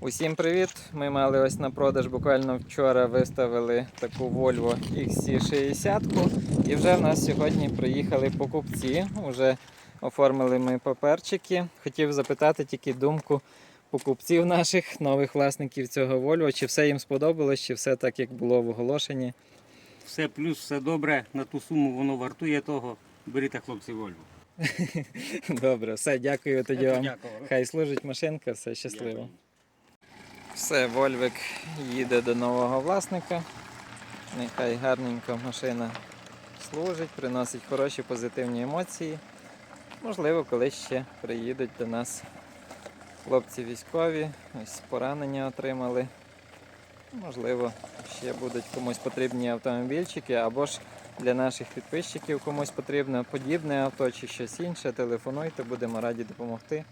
Усім привіт! Ми мали ось на продаж буквально вчора виставили таку Volvo XC60 і вже в нас сьогодні приїхали покупці. Уже оформили ми паперчики. Хотів запитати тільки думку покупців наших нових власників цього Volvo, чи все їм сподобалось, чи все так, як було в оголошенні. Все плюс, все добре. На ту суму воно вартує того. Беріть, хлопці, Вольву. Добре, все, дякую тоді вам. Дякую. Хай служить машинка, все щасливо. Дякую. Все, Вольвик їде до нового власника. Нехай гарненько машина служить, приносить хороші позитивні емоції. Можливо, колись ще приїдуть до нас хлопці військові, ось поранення отримали. Можливо, ще будуть комусь потрібні автомобільчики, або ж для наших підписчиків комусь потрібно подібне авто чи щось інше. Телефонуйте, будемо раді допомогти.